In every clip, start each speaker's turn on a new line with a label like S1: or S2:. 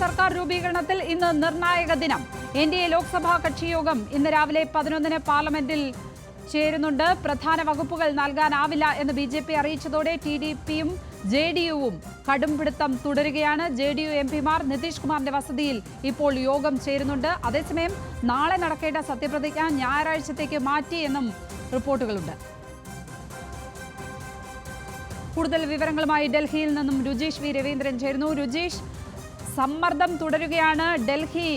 S1: സർക്കാർ രൂപീകരണത്തിൽ ഇന്ന് നിർണായക ദിനം. എൻ ഡി എ ലോക്സഭാ കക്ഷിയോഗം ഇന്ന് രാവിലെ പതിനൊന്നിന് പാർലമെന്റിൽ ചേരുന്നുണ്ട്. പ്രധാന വകുപ്പുകൾ നൽകാനാവില്ല എന്ന് ബി ജെ പി അറിയിച്ചതോടെ ടി ഡി പിയും ജെ ഡി യുവും കടുംപിടുത്തം തുടരുകയാണ്. ജെ ഡി യു എം പിമാർ നിതീഷ് കുമാറിന്റെ വസതിയിൽ ഇപ്പോൾ യോഗം ചേരുന്നുണ്ട്. അതേസമയം നാളെ നടക്കേണ്ട സത്യപ്രതിജ്ഞ ഞായറാഴ്ചത്തേക്ക് മാറ്റി എന്നും റിപ്പോർട്ടുകളുണ്ട്. കൂടുതൽ വിവരങ്ങളുമായി ഡൽഹിയിൽ നിന്നും രുജീഷ് വി. രവീന്ദ്രൻ ചേരുന്നു. രുജീഷ് സമ്മർദ്ദം തുടരുകയാണ്. ഡൽഹി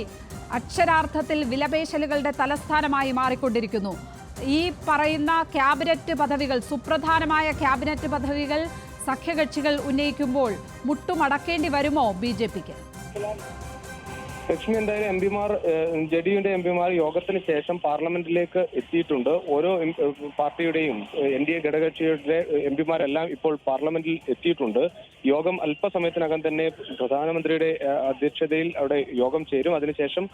S1: അക്ഷരാർത്ഥത്തിൽ വിലപേശലുകളുടെ തലസ്ഥാനമായി മാറിക്കൊണ്ടിരിക്കുന്നു. ഈ പറയുന്ന ക്യാബിനറ്റ് പദവികൾ സുപ്രധാനമായ ക്യാബിനറ്റ് പദവികൾ സഖ്യകക്ഷികൾ ഉന്നയിക്കുമ്പോൾ മുട്ടുമടക്കേണ്ടി വരുമോ ബി ജെ പിക്ക്?
S2: ലക്ഷ്മി എന്തായാലും എം പിമാർ ജെ ഡി യുടെ എം പിമാർ യോഗത്തിന് ശേഷം പാർലമെന്റിലേക്ക് എത്തിയിട്ടുണ്ട്. ഓരോ പാർട്ടിയുടെയും എൻ ഡി എ ഘടകകക്ഷിയുടെ എം പിമാരെല്ലാം ഇപ്പോൾ പാർലമെന്റിൽ എത്തിയിട്ടുണ്ട്. യോഗം അല്പസമയത്തിനകം തന്നെ പ്രധാനമന്ത്രിയുടെ അധ്യക്ഷതയിൽ അവിടെ യോഗം ചേരും. അതിനുശേഷം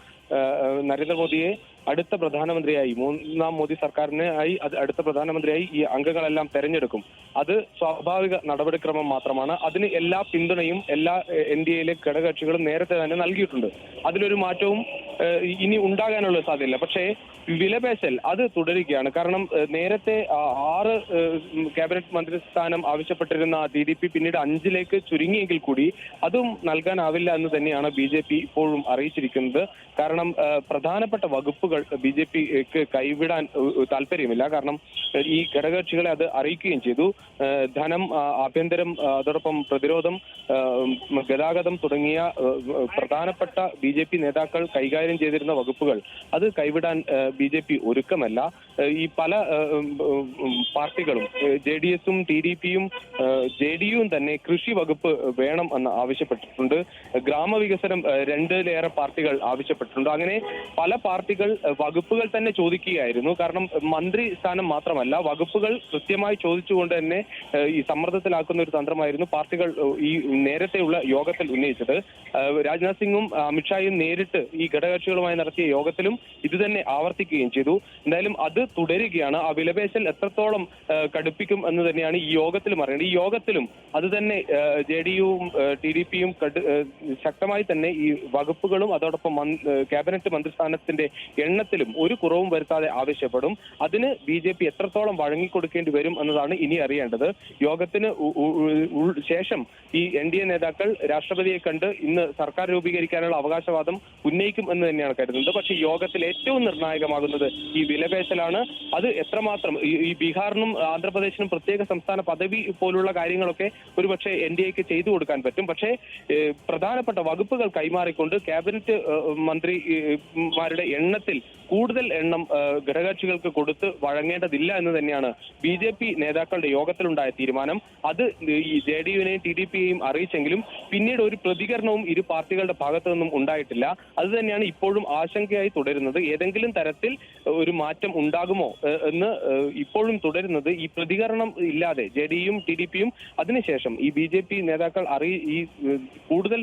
S2: നരേന്ദ്രമോദിയെ അടുത്ത പ്രധാനമന്ത്രിയായി മൂന്നാം മോദി സർക്കാരിനെ ആയി അടുത്ത പ്രധാനമന്ത്രിയായി ഈ അംഗങ്ങളെല്ലാം തെരഞ്ഞെടുക്കും. അത് സ്വാഭാവിക നടപടിക്രമം മാത്രമാണ്. അതിന് എല്ലാ പിന്തുണയും എല്ലാ എൻ ഡി എയിലെ ഘടകകക്ഷികളും നേരത്തെ തന്നെ നൽകിയിട്ടുണ്ട്. അതിലൊരു മാറ്റവും ഇനി ഉണ്ടാകാനുള്ള സാധ്യതയില്ല. പക്ഷേ വിലപേശൽ അത് തുടരുകയാണ്. കാരണം നേരത്തെ ആറ് ക്യാബിനറ്റ് മന്ത്രിസ്ഥാനം ആവശ്യപ്പെട്ടിരുന്ന ടി ഡി പി പിന്നീട് അഞ്ചിലേക്ക് ചുരുങ്ങിയെങ്കിൽ കൂടി അതും നൽകാനാവില്ല എന്ന് തന്നെയാണ് ബി ജെ പി ഇപ്പോഴും അറിയിച്ചിരിക്കുന്നത്. കാരണം പ്രധാനപ്പെട്ട വകുപ്പുകൾ ബി ജെ പിക്ക് കൈവിടാൻ താല്പര്യമില്ല. കാരണം ഈ ഘടകകക്ഷികളെ അത് അറിയിക്കുകയും ചെയ്തു. ധനം ആഭ്യന്തരം അതോടൊപ്പം പ്രതിരോധം ഗതാഗതം തുടങ്ങിയ പ്രധാനപ്പെട്ട ബി നേതാക്കൾ കൈകാര്യം ചെയ്തിരുന്ന വകുപ്പുകൾ. അത് കൈവിടാൻ ബി ഒരുക്കമല്ല. ഈ പല പാർട്ടികളും ജെ ഡി എസും ടി ഡി പിയും ജെ ഡി യുവും തന്നെ കൃഷി വകുപ്പ് വേണം എന്ന് ആവശ്യപ്പെട്ടിട്ടുണ്ട്. ഗ്രാമവികസനം രണ്ടിലേറെ പാർട്ടികൾ ആവശ്യപ്പെട്ടിട്ടുണ്ട്. അങ്ങനെ പല പാർട്ടികൾ വകുപ്പുകൾ തന്നെ ചോദിക്കുകയായിരുന്നു. കാരണം മന്ത്രി സ്ഥാനം മാത്രമല്ല വകുപ്പുകൾ കൃത്യമായി ചോദിച്ചുകൊണ്ട് തന്നെ ഈ സമ്മർദ്ദത്തിലാക്കുന്ന ഒരു തന്ത്രമായിരുന്നു പാർട്ടികൾ ഈ നേരത്തെയുള്ള യോഗത്തിൽ ഉന്നയിച്ചത്. രാജ്നാഥ് സിംഗും അമിത്ഷായും നേരിട്ട് ഈ ഘടകകക്ഷികളുമായി നടത്തിയ യോഗത്തിലും ഇത് തന്നെ ആവർത്തിക്കുകയും ചെയ്തു. എന്തായാലും അത് തുടരുകയാണ്. ആ വിലപേശൽ എത്രത്തോളം കടുപ്പിക്കും എന്ന് തന്നെയാണ് ഈ യോഗത്തിലും അറിയേണ്ടത്. ഈ യോഗത്തിലും അത് തന്നെ ജെ ഡി യുവും ടി ഡി പിയും ശക്തമായി തന്നെ ഈ വകുപ്പുകളും അതോടൊപ്പം ക്യാബിനറ്റ് മന്ത്രിസ്ഥാനത്തിന്റെ എണ്ണത്തിലും ഒരു കുറവും വരുത്താതെ ആവശ്യപ്പെടും. അതിന് ബി ജെ പി എത്രത്തോളം വഴങ്ങിക്കൊടുക്കേണ്ടി വരും എന്നതാണ് ഇനി അറിയേണ്ടത്. യോഗത്തിന് ശേഷം ഈ എൻ ഡി എ നേതാക്കൾ രാഷ്ട്രപതിയെ കണ്ട് ഇന്ന് സർക്കാർ രൂപീകരിക്കാനുള്ള അവകാശവാദം ഉന്നയിക്കും എന്ന് തന്നെയാണ് കരുതുന്നത്. പക്ഷേ യോഗത്തിൽ ഏറ്റവും നിർണായകമാകുന്നത് ഈ വിലപേശലാണ്. അത് എത്രമാത്രം ഈ- ബീഹാറിനും ആന്ധ്രാപ്രദേശിനും പ്രത്യേക സംസ്ഥാന പദവി പോലുള്ള കാര്യങ്ങളൊക്കെ ഒരുപക്ഷെ എൻ ഡി എക്ക് ചെയ്തു കൊടുക്കാൻ പറ്റും. പക്ഷേ പ്രധാനപ്പെട്ട വകുപ്പുകൾ കൈമാറിക്കൊണ്ട് ക്യാബിനറ്റ് മന്ത്രിമാരുടെ എണ്ണത്തിൽ കൂടുതൽ എണ്ണം ഘടകകക്ഷികൾക്ക് കൊടുത്ത് വഴങ്ങേണ്ടതില്ല എന്ന് തന്നെയാണ് ബി ജെ പി നേതാക്കളുടെ യോഗത്തിലുണ്ടായ തീരുമാനം. അത് ഈ ജെ ഡി യുവിനെയും ടി ഡി പിയെയും അറിയിച്ചെങ്കിലും പിന്നീട് ഒരു പ്രതികരണവും ഇരു പാർട്ടികളുടെ ഭാഗത്തു നിന്നും ഉണ്ടായിട്ടില്ല. അത് തന്നെയാണ് ഇപ്പോഴും ആശങ്കയായി തുടരുന്നത്. ഏതെങ്കിലും തരത്തിൽ ഒരു മാറ്റം ഉണ്ടാകുമോ എന്ന് ഇപ്പോഴും തുടരുന്നത് ഈ പ്രതികരണം ഇല്ലാതെ ജെ ഡി യും ടി ഡി പിയും അതിനുശേഷം ഈ ബി ജെ പി നേതാക്കൾ അറി ഈ കൂടുതൽ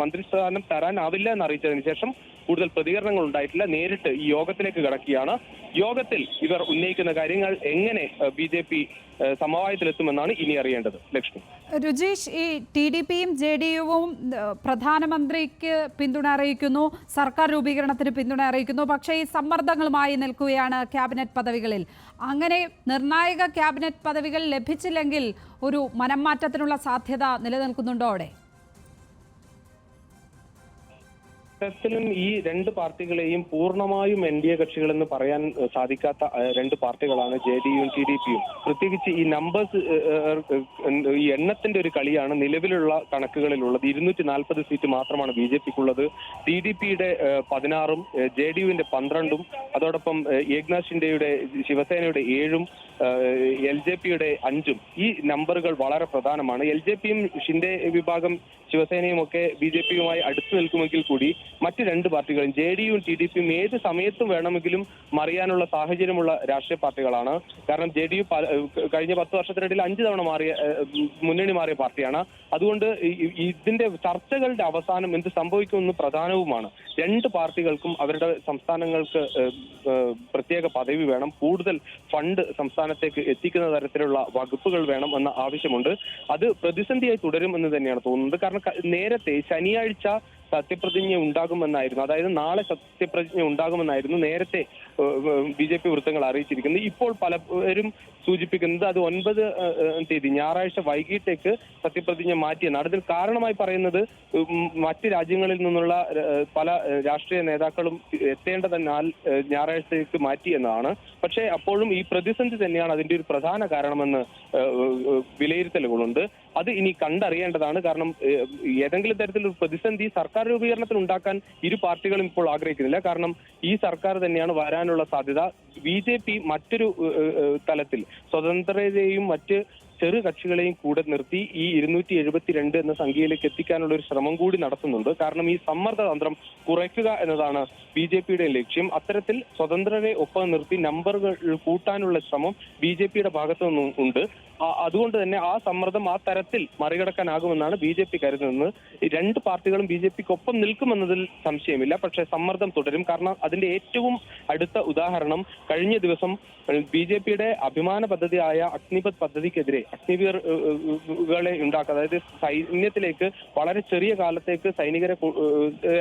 S2: മന്ത്രിസ്ഥാനം തരാനാവില്ല എന്ന് അറിയിച്ചതിന് ശേഷം കൂടുതൽ പ്രതികരണങ്ങൾ ഉണ്ടായിട്ടില്ല. നേരിട്ട് ഈ യോഗത്തിലേക്ക് കടക്കുകയാണ്. യോഗത്തിൽ ഇവർ ഉന്നയിക്കുന്ന കാര്യങ്ങൾ എങ്ങനെ ബി ജെ പി സമവായത്തിലെത്തുമെന്നാണ് ഇനി അറിയേണ്ടത്. ലക്ഷ്മി.
S1: രുജീഷ് ഈ ടി ഡി പിയും ജെ ഡി യുവും പ്രധാനമന്ത്രിക്ക് പിന്തുണ അറിയിക്കുന്നു സർക്കാർ രൂപീകരണത്തിന് പിന്തുണ അറിയിക്കുന്നു പക്ഷേ ഈ സമ്മർദ്ദങ്ങളുമായി നിൽക്കുകയാണ് ക്യാബിനറ്റ് പദവികളിൽ. അങ്ങനെ നിർണായക ക്യാബിനറ്റ് പദവികൾ ലഭിച്ചില്ലെങ്കിൽ ഒരു മനംമാറ്റത്തിനുള്ള സാധ്യത നിലനിൽക്കുന്നുണ്ടോ അവിടെ?
S2: ത്തിലും ഈ രണ്ട് പാർട്ടികളെയും പൂർണമായും എൻ ഡി എ കക്ഷികളെന്ന് പറയാൻ സാധിക്കാത്ത രണ്ട് പാർട്ടികളാണ് ജെ ഡി യുവും ടി ഡി പിയും. പ്രത്യേകിച്ച് ഈ നമ്പേഴ്സ് ഈ എണ്ണത്തിന്റെ ഒരു കളിയാണ് നിലവിലുള്ള കണക്കുകളിലുള്ളത്. ഇരുന്നൂറ്റി നാൽപ്പത് സീറ്റ് മാത്രമാണ് ബി ജെ പിക്കുള്ളത്. ടി ഡി പിയുടെ പതിനാറും ജെ ഡി യുവിന്റെ പന്ത്രണ്ടും അതോടൊപ്പം ഏക്നാഥ് ഷിൻഡെയുടെ ശിവസേനയുടെ ഏഴും എൽ ജെ പിയുടെ അഞ്ചും. ഈ നമ്പറുകൾ വളരെ പ്രധാനമാണ്. എൽ ജെ പിയും ഷിൻഡെ വിഭാഗം ശിവസേനയും ഒക്കെ ബി ജെ പിയുമായി അടുത്തു നിൽക്കുമെങ്കിൽ കൂടി മറ്റ് രണ്ട് പാർട്ടികളും ജെ ഡി യുവും ടി ഡി പിയും ഏത് സമയത്തും വേണമെങ്കിലും മറിയാനുള്ള സാഹചര്യമുള്ള രാഷ്ട്രീയ പാർട്ടികളാണ്. കാരണം ജെ ഡി യു കഴിഞ്ഞ പത്ത് വർഷത്തിനിടയിൽ അഞ്ച് തവണ മാറിയ മുന്നണി മാറിയ പാർട്ടിയാണ്. അതുകൊണ്ട് ഇതിന്റെ ചർച്ചകളുടെ അവസാനം എന്ത് സംഭവിക്കുമെന്ന് പ്രധാനവുമാണ്. രണ്ട് പാർട്ടികൾക്കും അവരുടെ സംസ്ഥാനങ്ങൾക്ക് പ്രത്യേക പദവി വേണം. കൂടുതൽ ഫണ്ട് സംസ്ഥാനത്തേക്ക് എത്തിക്കുന്ന തരത്തിലുള്ള വകുപ്പുകൾ വേണം എന്ന ആവശ്യമുണ്ട്. അത് പ്രതിസന്ധിയായി തുടരും എന്ന് തന്നെയാണ് തോന്നുന്നത്. കാരണം നേരത്തെ ശനിയാഴ്ച സത്യപ്രതിജ്ഞ ഉണ്ടാകുമെന്നായിരുന്നു. അതായത് നാളെ സത്യപ്രതിജ്ഞ ഉണ്ടാകുമെന്നായിരുന്നു നേരത്തെ ബി ജെ പി വൃത്തങ്ങൾ അറിയിച്ചിരിക്കുന്നത്. ഇപ്പോൾ പലരും സൂചിപ്പിക്കുന്നത് അത് ഒൻപത് തീയതി ഞായറാഴ്ച വൈകിട്ടേക്ക് സത്യപ്രതിജ്ഞ മാറ്റിയെന്നാണ്. ഇതിൽ കാരണമായി പറയുന്നത് മറ്റ് രാജ്യങ്ങളിൽ നിന്നുള്ള പല രാഷ്ട്രീയ നേതാക്കളും എത്തേണ്ടതിനാൽ ഏഹ്, ഞായറാഴ്ചത്തേക്ക് മാറ്റി എന്നതാണ് പക്ഷേ അപ്പോഴും ഈ പ്രതിസന്ധി തന്നെയാണ് അതിന്റെ ഒരു പ്രധാന കാരണമെന്ന് വിലയിരുത്തലുകളുണ്ട്. അത് ഇനി കണ്ടറിയേണ്ടതാണ്. കാരണം ഏതെങ്കിലും തരത്തിലൊരു പ്രതിസന്ധി സർക്കാർ രൂപീകരണത്തിൽ ഉണ്ടാക്കാൻ ഇരു പാർട്ടികളും ഇപ്പോൾ ആഗ്രഹിക്കുന്നില്ല. കാരണം ഈ സർക്കാർ തന്നെയാണ് വരാനുള്ള സാധ്യത ബി ജെ പി മറ്റൊരു തലത്തിൽ സ്വതന്ത്രരെയും മറ്റ് ചെറു കക്ഷികളെയും കൂടെ നിർത്തി ഈ ഇരുന്നൂറ്റി എഴുപത്തിരണ്ട് എന്ന സംഖ്യയിലേക്ക് എത്തിക്കാനുള്ള ഒരു ശ്രമം കൂടി നടത്തുന്നുണ്ട്. കാരണം ഈ സമ്മർദ്ദ തന്ത്രം കുറയ്ക്കുക എന്നതാണ് ബി ജെ പിയുടെ ലക്ഷ്യം. അത്തരത്തിൽ സ്വതന്ത്രരെ ഒപ്പം നിർത്തി നമ്പറുകൾ കൂട്ടാനുള്ള ശ്രമം ബി ജെ പിയുടെ ഭാഗത്തു നിന്നും ഉണ്ട്. അതുകൊണ്ട് തന്നെ ആ സമ്മർദ്ദം ആ തരത്തിൽ മറികടക്കാനാകുമെന്നാണ് ബി ജെ പി കരുതുന്നത്. രണ്ട് പാർട്ടികളും ബി ജെ പിക്ക് ഒപ്പം നിൽക്കുമെന്നതിൽ സംശയമില്ല. പക്ഷേ സമ്മർദ്ദം തുടരും. കാരണം അതിന്റെ ഏറ്റവും അടുത്ത ഉദാഹരണം കഴിഞ്ഞ ദിവസം ബി ജെ പിയുടെ അഭിമാന പദ്ധതിയായ അഗ്നിപത് പദ്ധതിക്കെതിരെ അഗ്നിവീറുകളെ ഉണ്ടാക്കുക. അതായത് സൈന്യത്തിലേക്ക് വളരെ ചെറിയ കാലത്തേക്ക് സൈനികരെ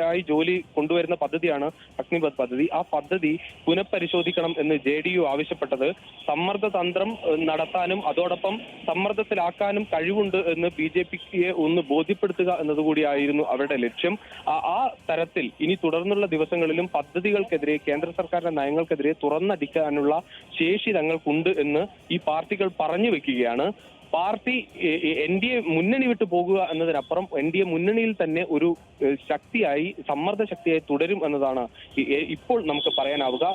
S2: ആയി ജോലി കൊണ്ടുവരുന്ന പദ്ധതിയാണ് അഗ്നിപത് പദ്ധതി. ആ പദ്ധതി പുനഃപരിശോധിക്കണം എന്ന് ജെ ഡി യു ആവശ്യപ്പെട്ടത്. സമ്മർദ്ദ തന്ത്രം നടത്താനും അതോടൊപ്പം സമ്മർദ്ദത്തിലാക്കാനും കഴിവുണ്ട് എന്ന് ബി ജെ പിക്ക് ഒന്ന് ബോധ്യപ്പെടുത്തുക എന്നതുകൂടിയായിരുന്നു അവരുടെ ലക്ഷ്യം. ആ തരത്തിൽ ഇനി തുടർന്നുള്ള ദിവസങ്ങളിലും പദ്ധതികൾക്കെതിരെ കേന്ദ്ര സർക്കാരിന്റെ നയങ്ങൾക്കെതിരെ തുറന്നടിക്കാനുള്ള ശേഷി തങ്ങൾക്കുണ്ട് എന്ന് ഈ പാർട്ടികൾ പറഞ്ഞു വെക്കുകയാണ്. പാർട്ടി എൻ ഡി എ മുന്നണി വിട്ടു പോകുക എന്നതിനപ്പുറം എൻ ഡി എ മുന്നണിയിൽ തന്നെ ഒരു ശക്തിയായി സമ്മർദ്ദ ശക്തിയായി തുടരും എന്നതാണ് ഇപ്പോൾ നമുക്ക് പറയാനാവുക.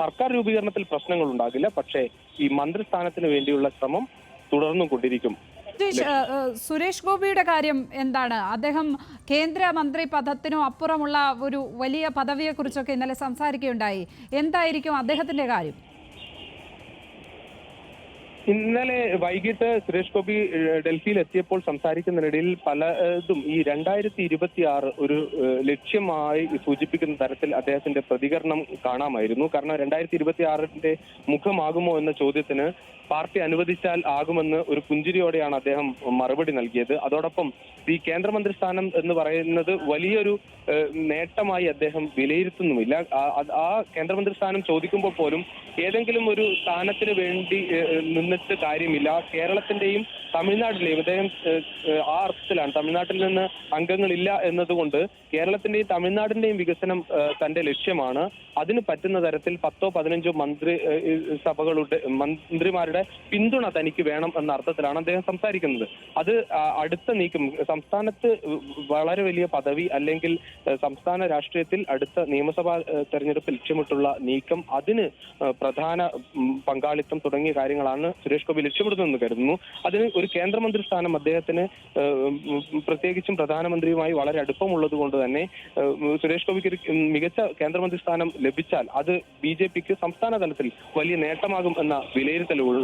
S2: സർക്കാർ രൂപീകരണത്തിൽ പ്രശ്നങ്ങൾ ഉണ്ടാകില്ല പക്ഷേ ഈ മന്ത്രിസ്ഥാനത്തിന് വേണ്ടിയുള്ള ശ്രമം തുടർന്നും കൊണ്ടിരിക്കും.
S1: സുരേഷ് ഗോപിയുടെ കാര്യം എന്താണ്? അദ്ദേഹം കേന്ദ്രമന്ത്രി പദത്തിനും അപ്പുറമുള്ള ഒരു വലിയ പദവിയെക്കുറിച്ചൊക്കെ ഇന്നലെ സംസാരിക്കുകയുണ്ടായി. എന്തായിരിക്കും അദ്ദേഹത്തിന്റെ കാര്യം?
S2: ഇന്നലെ വൈകിട്ട് സുരേഷ് ഗോപി ഡൽഹിയിൽ എത്തിയപ്പോൾ സംസാരിക്കുന്നതിനിടയിൽ പലതും ഈ രണ്ടായിരത്തി ഇരുപത്തി ആറ് ഒരു ലക്ഷ്യമായി സൂചിപ്പിക്കുന്ന തരത്തിൽ അദ്ദേഹത്തിന്റെ പ്രതികരണം കാണാമായിരുന്നു. കാരണം രണ്ടായിരത്തി ഇരുപത്തി ആറിന്റെ മുഖമാകുമോ എന്ന ചോദ്യത്തിന് പാർട്ടി അനുവദിച്ചാൽ ആകുമെന്ന് ഒരു പുഞ്ചിരിയോടെയാണ് അദ്ദേഹം മറുപടി നൽകിയത്. അതോടൊപ്പം ഈ കേന്ദ്രമന്ത്രി സ്ഥാനം എന്ന് പറയുന്നത് വലിയൊരു നേട്ടമായി അദ്ദേഹം വിലയിരുത്തുന്നുമില്ല. ആ- കേന്ദ്രമന്ത്രി സ്ഥാനം ചോദിക്കുമ്പോൾ പോലും ഏതെങ്കിലും ഒരു സ്ഥാനത്തിന് വേണ്ടി നിന്നിട്ട് കാര്യമില്ല. കേരളത്തിന്റെയും തമിഴ്നാട്ടിലെയും അദ്ദേഹം ആ അർത്ഥത്തിലാണ്. തമിഴ്നാട്ടിൽ നിന്ന് അംഗങ്ങളില്ല എന്നതുകൊണ്ട് കേരളത്തിന്റെയും തമിഴ്നാടിന്റെയും വികസനം തന്റെ ലക്ഷ്യമാണ്. അതിന് പറ്റുന്ന തരത്തിൽ പത്തോ പതിനഞ്ചോ മന്ത്രി സഭകളുടെ മന്ത്രിമാരുടെ പിന്തുണ തനിക്ക് വേണം എന്ന അർത്ഥത്തിലാണ് അദ്ദേഹം സംസാരിക്കുന്നത്. അത് അടുത്ത നീക്കം സംസ്ഥാനത്ത് വളരെ വലിയ പദവി അല്ലെങ്കിൽ സംസ്ഥാന രാഷ്ട്രീയത്തിൽ അടുത്ത നിയമസഭാ തെരഞ്ഞെടുപ്പ് ലക്ഷ്യമിട്ടുള്ള നീക്കം അതിന് പ്രധാന പങ്കാളിത്തം തുടങ്ങിയ കാര്യങ്ങളാണ് സുരേഷ് ഗോപി ലക്ഷ്യമിടുന്നതെന്ന് കരുതുന്നു. അതിന് ഒരു കേന്ദ്രമന്ത്രി സ്ഥാനം അദ്ദേഹത്തിന് പ്രത്യേകിച്ചും പ്രധാനമന്ത്രിയുമായി വളരെ അടുപ്പമുള്ളത് കൊണ്ട് തന്നെ സുരേഷ് ഗോപിക്ക് മികച്ച കേന്ദ്രമന്ത്രി സ്ഥാനം ലഭിച്ചാൽ അത് ബി ജെ പിക്ക് സംസ്ഥാന തലത്തിൽ വലിയ നേട്ടമാകും എന്ന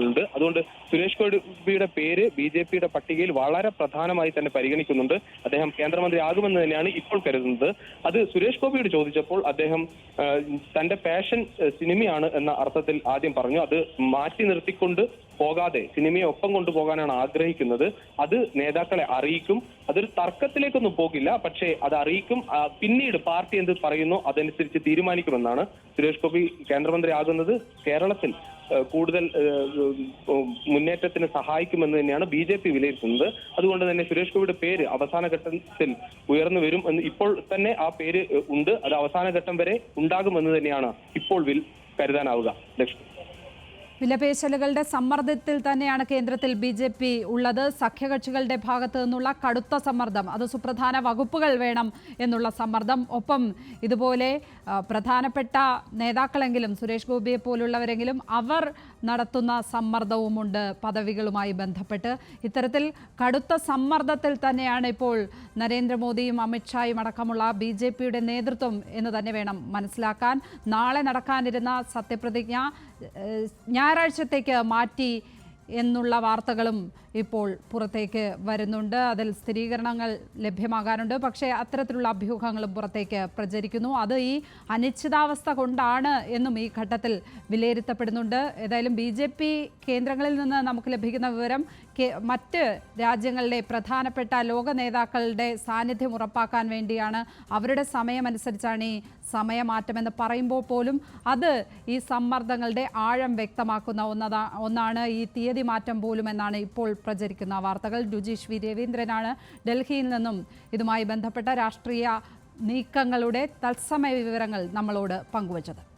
S2: വിലയിരുത്തലുകളുണ്ട് അതുകൊണ്ട് സുരേഷ് ഗോപിയുടെ പേര് ബി ജെ പിയുടെ പട്ടികയിൽ വളരെ പ്രധാനമായി തന്നെ പരിഗണിക്കുന്നുണ്ട്. അദ്ദേഹം കേന്ദ്രമന്ത്രി ആകുമെന്ന് തന്നെയാണ് ഇപ്പോൾ കരുതുന്നത്. അത് സുരേഷ് ഗോപിയോട് ചോദിച്ചപ്പോൾ അദ്ദേഹം തന്റെ പാഷൻ സിനിമയാണ് എന്ന അർത്ഥത്തിൽ ആദ്യം പറഞ്ഞു. അത് മാറ്റി നിർത്തിക്കൊണ്ട് പോകാതെ സിനിമയെ ഒപ്പം കൊണ്ടുപോകാനാണ് ആഗ്രഹിക്കുന്നത്. അത് നേതാക്കളെ അറിയിക്കും. അതൊരു തർക്കത്തിലേക്കൊന്നും പോകില്ല. പക്ഷേ അത് അറിയിക്കും. പിന്നീട് പാർട്ടി എന്ത് പറയുന്നു അതനുസരിച്ച് തീരുമാനിക്കുമെന്നാണ് സുരേഷ് ഗോപി കേന്ദ്രമന്ത്രി ആകുന്നത്. കേരളത്തിൽ കൂടുതൽ മുന്നേറ്റത്തിന് സഹായിക്കുമെന്ന് തന്നെയാണ് ബി ജെ പി വിലയിരുത്തുന്നത്. അതുകൊണ്ട് തന്നെ സുരേഷ് ഗോപിയുടെ പേര് അവസാന ഘട്ടത്തിൽ ഉയർന്നു വരും എന്ന് ഇപ്പോൾ തന്നെ ആ പേര് ഉണ്ട്. അത് അവസാന ഘട്ടം വരെ ഉണ്ടാകുമെന്ന് തന്നെയാണ് ഇപ്പോൾ കരുതാനാവുക. ലക്ഷ്മി.
S1: വിലപേശലുകളുടെ സമ്മർദ്ദത്തിൽ തന്നെയാണ് കേന്ദ്രത്തിൽ ബി ജെ പി ഉള്ളത്. സഖ്യകക്ഷികളുടെ ഭാഗത്തു നിന്നുള്ള കടുത്ത സമ്മർദ്ദം. അത് സുപ്രധാന വകുപ്പുകൾ വേണം എന്നുള്ള സമ്മർദ്ദം. ഒപ്പം ഇതുപോലെ പ്രധാനപ്പെട്ട നേതാക്കളെങ്കിലും സുരേഷ് ഗോപിയെ പോലുള്ളവരെങ്കിലും അവർ നടത്തുന്ന സമ്മർദ്ദവുമുണ്ട് പദവികളുമായി ബന്ധപ്പെട്ട്. ഇത്തരത്തിൽ കടുത്ത സമ്മർദ്ദത്തിൽ തന്നെയാണ് ഇപ്പോൾ നരേന്ദ്രമോദിയും അമിത്ഷായും അടക്കമുള്ള ബി ജെ പിയുടെ നേതൃത്വം എന്ന് തന്നെ വേണം മനസ്സിലാക്കാൻ. നാളെ നടക്കാനിരുന്ന സത്യപ്രതിജ്ഞ ഞായറാഴ്ചത്തേക്ക് മാറ്റി എന്നുള്ള വാർത്തകളും ഇപ്പോൾ പുറത്തേക്ക് വരുന്നുണ്ട്. അതിൽ സ്ഥിരീകരണങ്ങൾ ലഭ്യമാകാനുണ്ട്. പക്ഷേ അത്തരത്തിലുള്ള അഭ്യൂഹങ്ങളും പുറത്തേക്ക് പ്രചരിക്കുന്നു. അത് ഈ അനിശ്ചിതാവസ്ഥ കൊണ്ടാണ് എന്നും ഈ ഘട്ടത്തിൽ വിലയിരുത്തപ്പെടുന്നുണ്ട്. ഏതായാലും ബി കേന്ദ്രങ്ങളിൽ നിന്ന് നമുക്ക് ലഭിക്കുന്ന വിവരം മറ്റ് രാജ്യങ്ങളിലെ പ്രധാനപ്പെട്ട ലോക നേതാക്കളുടെ സാന്നിധ്യം ഉറപ്പാക്കാൻ വേണ്ടിയാണ് അവരുടെ സമയമനുസരിച്ചാണ് ഈ സമയമാറ്റമെന്ന് പറയുമ്പോൾ പോലും അത് ഈ സമ്മർദ്ദങ്ങളുടെ ആഴം വ്യക്തമാക്കുന്ന ഒന്നതാ ഒന്നാണ് ഈ തീയതി മാറ്റം പോലും എന്നാണ് ഇപ്പോൾ പ്രചരിക്കുന്ന വാർത്തകൾ. രുചീഷ് വി രവീന്ദ്രനാണ് ഡൽഹിയിൽ നിന്നും ഇതുമായി ബന്ധപ്പെട്ട രാഷ്ട്രീയ നീക്കങ്ങളുടെ തത്സമയ വിവരങ്ങൾ നമ്മളോട് പങ്കുവച്ചത്.